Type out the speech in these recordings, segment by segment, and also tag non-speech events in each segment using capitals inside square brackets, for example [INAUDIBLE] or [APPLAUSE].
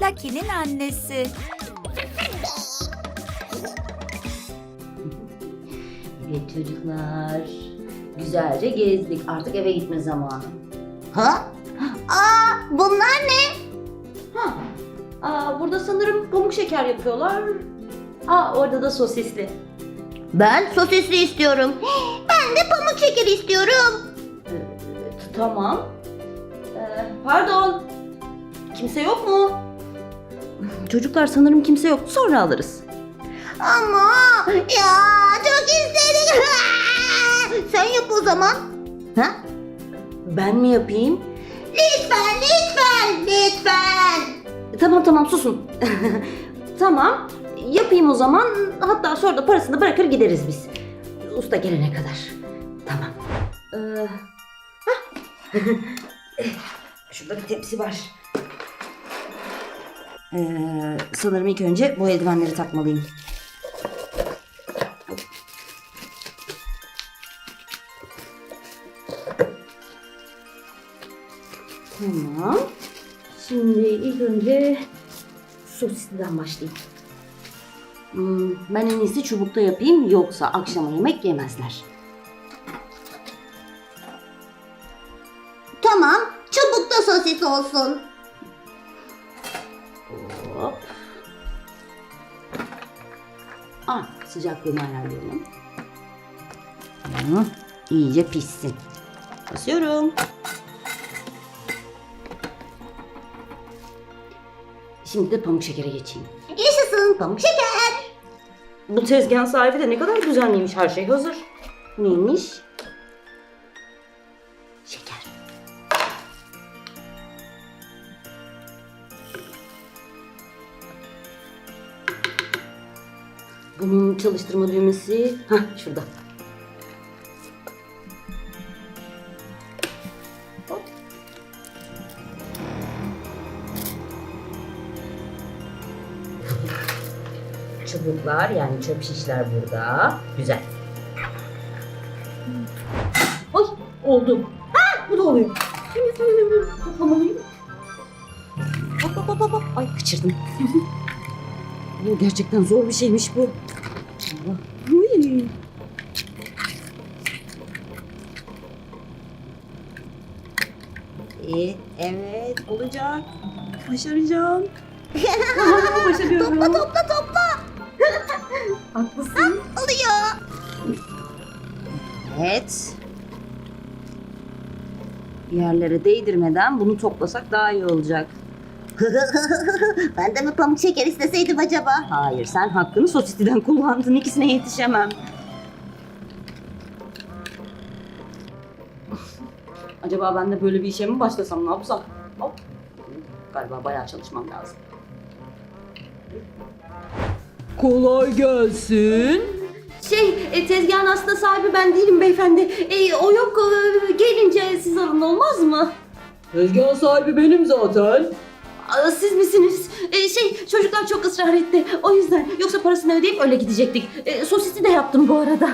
Lucky'nin annesi. Evet çocuklar. Güzelce gezdik. Artık eve gitme zamanı. Ha? Aa, bunlar ne? Ha. Aa, burada sanırım pamuk şeker yapıyorlar. Aa orada da sosisli. Ben sosisli istiyorum. Ben de pamuk şekeri istiyorum. Ee, tamam. Ee, pardon. Kimse yok mu? Çocuklar sanırım kimse yok. Sonra alırız. Ama ya çok istedim. [LAUGHS] Sen yap o zaman. Ha? Ben mi yapayım? Lütfen, lütfen, lütfen. Tamam tamam susun. [LAUGHS] tamam. Yapayım o zaman. Hatta sonra da parasını bırakır gideriz biz. Usta gelene kadar. Tamam. Ee. [LAUGHS] Şurada bir tepsi var. Ee, sanırım ilk önce bu eldivenleri takmalıyım. Tamam. Şimdi ilk önce sosisliden başlayayım. Hmm, ben en iyisi çubukta yapayım yoksa akşama yemek yemezler. Tamam, çubukta sosis olsun. Hop. Ah, sıcaklığını ayarlayalım. Hı, iyice pişsin. Basıyorum. Şimdi de pamuk şekere geçeyim. Yaşasın pamuk şeker. Bu tezgahın sahibi de ne kadar düzenliymiş her şey hazır. Neymiş? Bunun çalıştırma düğmesi Hah, şurada. Çubuklar yani çöp şişler burada. Güzel. Ay oldu. Ha bu da oluyor. Şimdi böyle toplamalıyım. Hop hop hop, hop. Ay kaçırdım. [LAUGHS] bu gerçekten zor bir şeymiş bu. Uy. İyi, evet olacak. Başaracağım. Başarıyorum. Topla topla topla. [LAUGHS] Haklısın. Oluyor. Evet. Yerlere değdirmeden bunu toplasak daha iyi olacak. [LAUGHS] ben de mi pamuk şeker isteseydim acaba? Hayır, sen hakkını sosisiden kullandın. İkisine yetişemem. Acaba ben de böyle bir işe mi başlasam, ne yapsam? Hop. Galiba bayağı çalışmam lazım. Kolay gelsin. Şey, e, tezgahın aslında sahibi ben değilim beyefendi. E, o yok, e, gelince siz alın olmaz mı? Tezgah sahibi benim zaten. Aa, Siz misiniz? E, şey, çocuklar çok ısrar etti. O yüzden. Yoksa parasını ödeyip öyle gidecektik. E, sosisi de yaptım bu arada.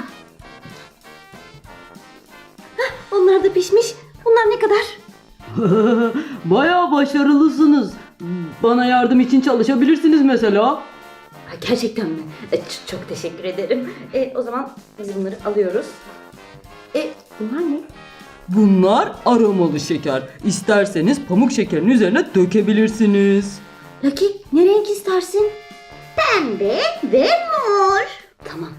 Hah, onlar da pişmiş. Bunlar ne kadar? [LAUGHS] Bayağı başarılısınız. Bana yardım için çalışabilirsiniz mesela. Gerçekten mi? E, ç- çok teşekkür ederim. E, o zaman biz bunları alıyoruz. E, bunlar ne? Bunlar aromalı şeker. İsterseniz pamuk şekerin üzerine dökebilirsiniz. Lucky, ne renk istersin? Pembe ve mor. Tamam.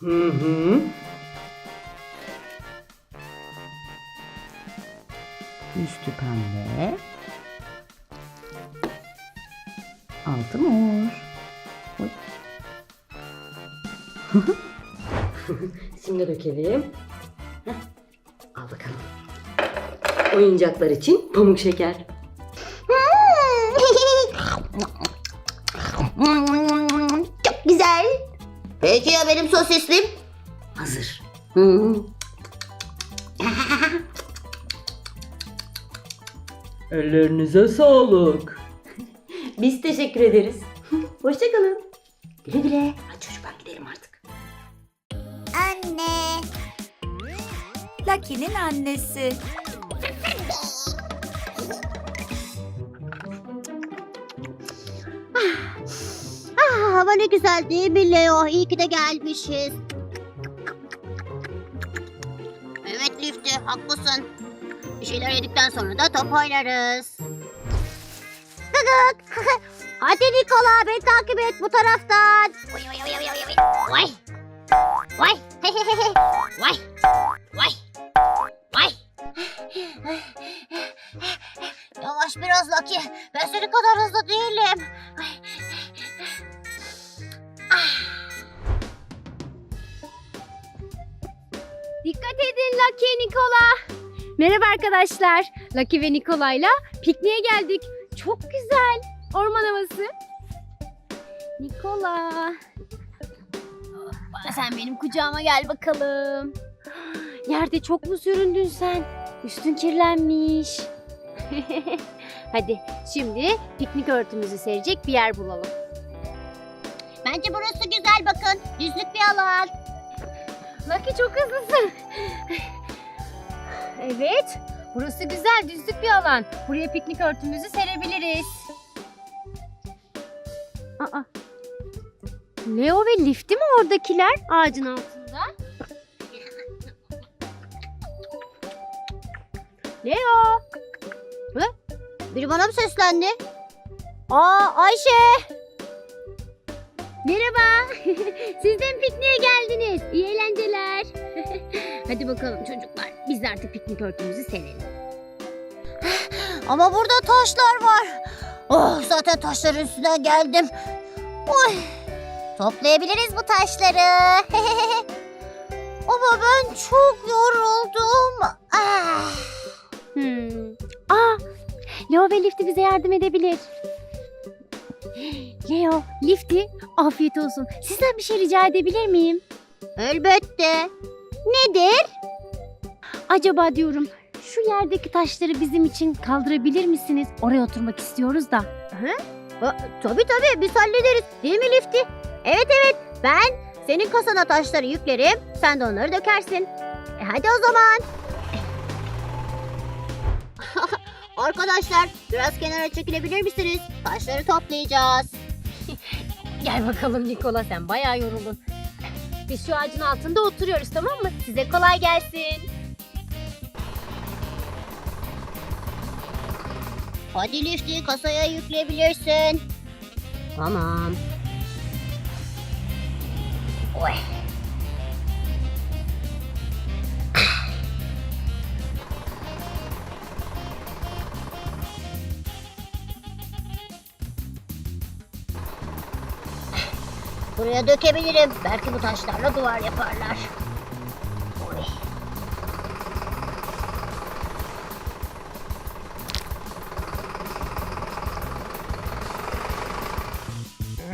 Hı hı. Üstü pembe. Altı mor. Oy. [LAUGHS] Şimdi dökelim. Oyuncaklar için pamuk şeker. [LAUGHS] Çok güzel. Peki ya benim sosislim? Hazır. Hı. Ellerinize sağlık. [LAUGHS] Biz teşekkür ederiz. [LAUGHS] Hoşçakalın. Güle güle. Hadi çocuklar gidelim artık. Anne. Lucky'nin annesi. Hava ne güzel değil mi Leo? İyi ki de gelmişiz. Evet Lifty, haklısın. Bir şeyler yedikten sonra da top oynarız. [LAUGHS] Hadi Nikola, beni takip et bu taraftan. Vay vay vay vay vay. Vay. Vay. Vay. Vay. Vay. Yavaş biraz Lucky. Ben senin kadar hızlı değilim. Merhaba arkadaşlar. Lucky ve Nikola'yla pikniğe geldik. Çok güzel. Orman havası. Nikola. Hoppa, Sen benim kucağıma gel bakalım. [GASPS] Yerde çok mu süründün sen? Üstün kirlenmiş. [LAUGHS] Hadi şimdi piknik örtümüzü serecek bir yer bulalım. Bence burası güzel bakın. Düzlük bir alan. Lucky çok hızlısın. Evet. Burası güzel düzlük bir alan. Buraya piknik örtümüzü serebiliriz. Aa. Leo ve Lifty mi oradakiler ağacın altında? Leo. Biri bana mı seslendi? Aa Ayşe. Merhaba. [LAUGHS] Siz de mi pikniğe geldiniz? İyi eğlenceler. [LAUGHS] Hadi bakalım çocuklar. Biz de artık piknik örtümüzü serelim. [GASPS] Ama burada taşlar var. Oh zaten taşların üstünden geldim. Oy. Toplayabiliriz bu taşları. [LAUGHS] Ama ben çok yoruldum. Ah. Hmm. Aa, Leo ve Lifty bize yardım edebilir. [GASPS] Leo, Lifty, afiyet olsun. Sizden bir şey rica edebilir miyim? Elbette. Nedir? Acaba diyorum şu yerdeki taşları bizim için kaldırabilir misiniz? Oraya oturmak istiyoruz da. Aa, tabii tabii biz hallederiz. Değil mi Lifty? Evet evet ben senin kasana taşları yüklerim. Sen de onları dökersin. E hadi o zaman. [LAUGHS] Arkadaşlar biraz kenara çekilebilir misiniz? Taşları toplayacağız. [LAUGHS] Gel bakalım Nikola sen bayağı yoruldun. Biz şu ağacın altında oturuyoruz tamam mı? Size kolay gelsin. Hadi Lifty kasaya yükleyebilirsin. Tamam. Oy. Buraya dökebilirim. Belki bu taşlarla duvar yaparlar.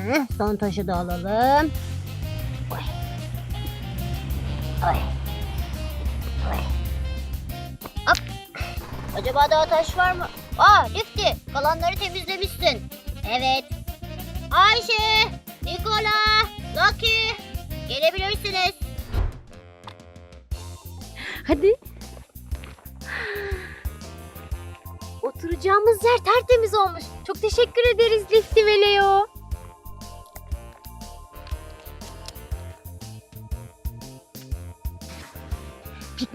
Hı, Son taşı da alalım. Oy. Oy. Oy. Hop. Acaba daha taş var mı? Aa Lifty kalanları temizlemişsin. Evet. Ayşe, Nikola, Lucky gelebilirsiniz. Hadi. Oturacağımız yer tertemiz olmuş. Çok teşekkür ederiz Lifty ve Leo.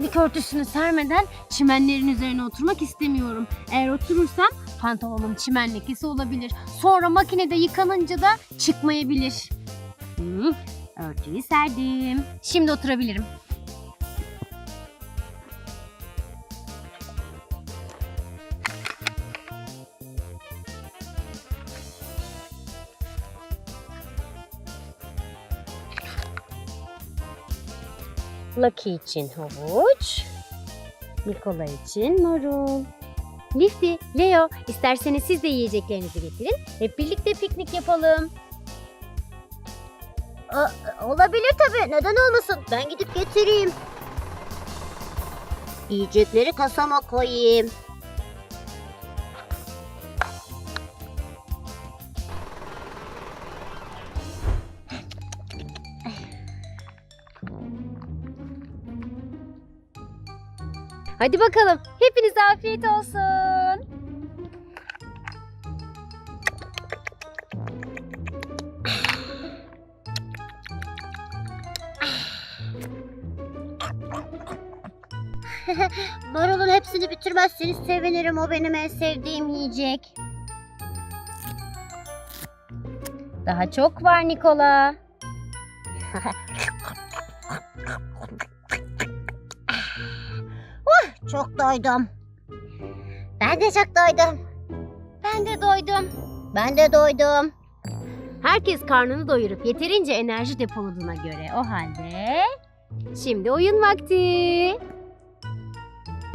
Piknik örtüsünü sermeden çimenlerin üzerine oturmak istemiyorum. Eğer oturursam pantolonum çimen lekesi olabilir. Sonra makinede yıkanınca da çıkmayabilir. Hı, örtüyü serdim. Şimdi oturabilirim. Lucky için havuç, Nikola için marul. Lifty, Leo, isterseniz siz de yiyeceklerinizi getirin. Hep birlikte piknik yapalım. Aa, olabilir tabii. Neden olmasın? Ben gidip getireyim. Yiyecekleri kasama koyayım. Hadi bakalım. Hepinize afiyet olsun. [LAUGHS] Marulun hepsini bitirmezseniz sevinirim. O benim en sevdiğim yiyecek. Daha çok var Nikola. [LAUGHS] Çok doydum. Ben de çok doydum. Ben de doydum. Ben de doydum. Herkes karnını doyurup yeterince enerji depoladuğuna göre o halde... Şimdi oyun vakti.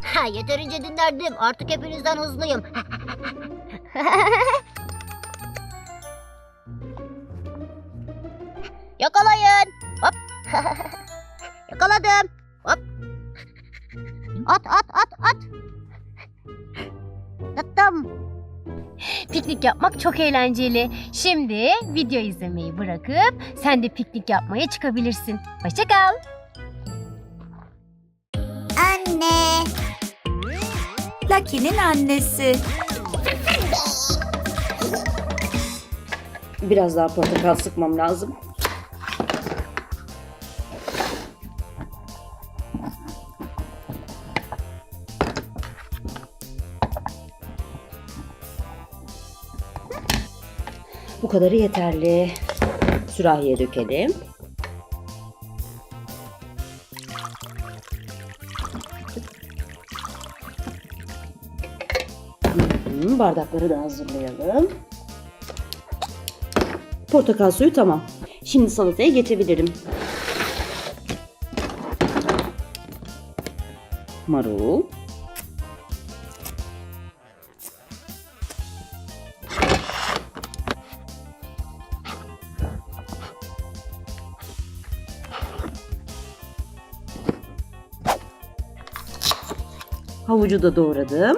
Ha, yeterince dinlendim. Artık hepinizden hızlıyım. [LAUGHS] Yakalayın. Hop. [LAUGHS] Yakaladım. At at at at. Attım. Piknik yapmak çok eğlenceli. Şimdi video izlemeyi bırakıp sen de piknik yapmaya çıkabilirsin. Hoşça kal. Anne. Lucky'nin annesi. Biraz daha portakal sıkmam lazım. Kadarı yeterli. Sürahiye dökelim. Hı, Bardakları da hazırlayalım. Portakal suyu tamam. Şimdi salataya geçebilirim. Marul. Havucu da doğradım.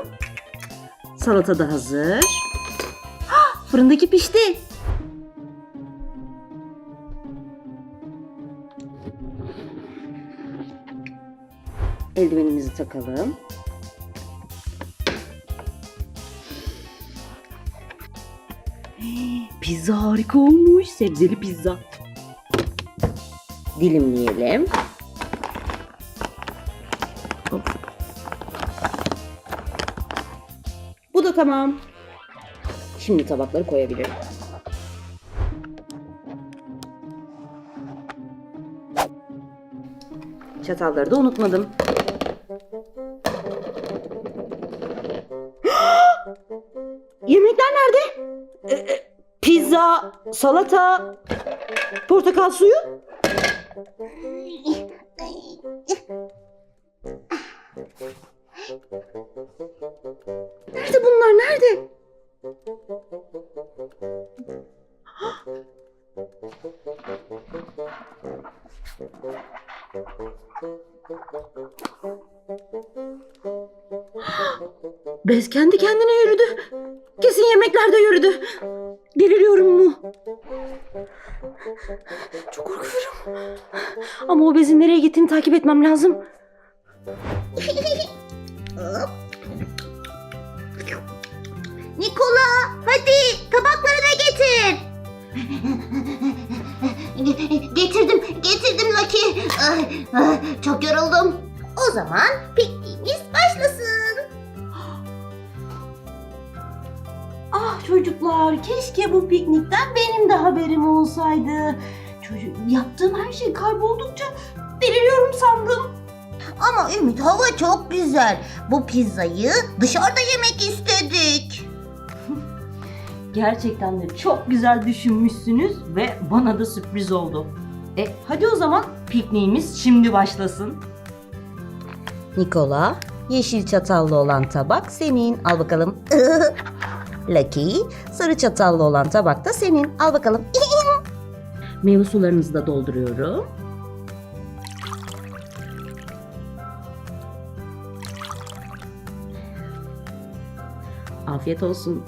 Salata da hazır. Ah, Fırındaki pişti. Eldivenimizi takalım. Pizza harika olmuş. Sebzeli pizza. Dilimleyelim. Tamam. Şimdi tabakları koyabilirim. Çatalları da unutmadım. [GASPS] Yemekler nerede? Ee, e, pizza, salata, portakal suyu. [LAUGHS] Nerede bunlar? Nerede? Bez kendi kendine yürüdü. Kesin yemekler de yürüdü. Deliriyorum mu? Çok korkuyorum. Ama o bezin nereye gittiğini takip etmem lazım. [LAUGHS] Nikola hadi tabakları da getir. getirdim, getirdim Lucky. Ay, ay, Çok yoruldum. O zaman pikniğimiz başlasın. Ah çocuklar keşke bu piknikten benim de haberim olsaydı. Çocuk yaptığım her şey kayboldukça deliriyorum sandım. Ama Ümit hava çok güzel. Bu pizzayı dışarıda yemek istedik. Gerçekten de çok güzel düşünmüşsünüz ve bana da sürpriz oldu. E hadi o zaman pikniğimiz şimdi başlasın. Nikola, yeşil çatallı olan tabak senin. Al bakalım. [LAUGHS] Lucky, sarı çatallı olan tabak da senin. Al bakalım. [LAUGHS] Meyve sularınızı da dolduruyorum. Afiyet olsun.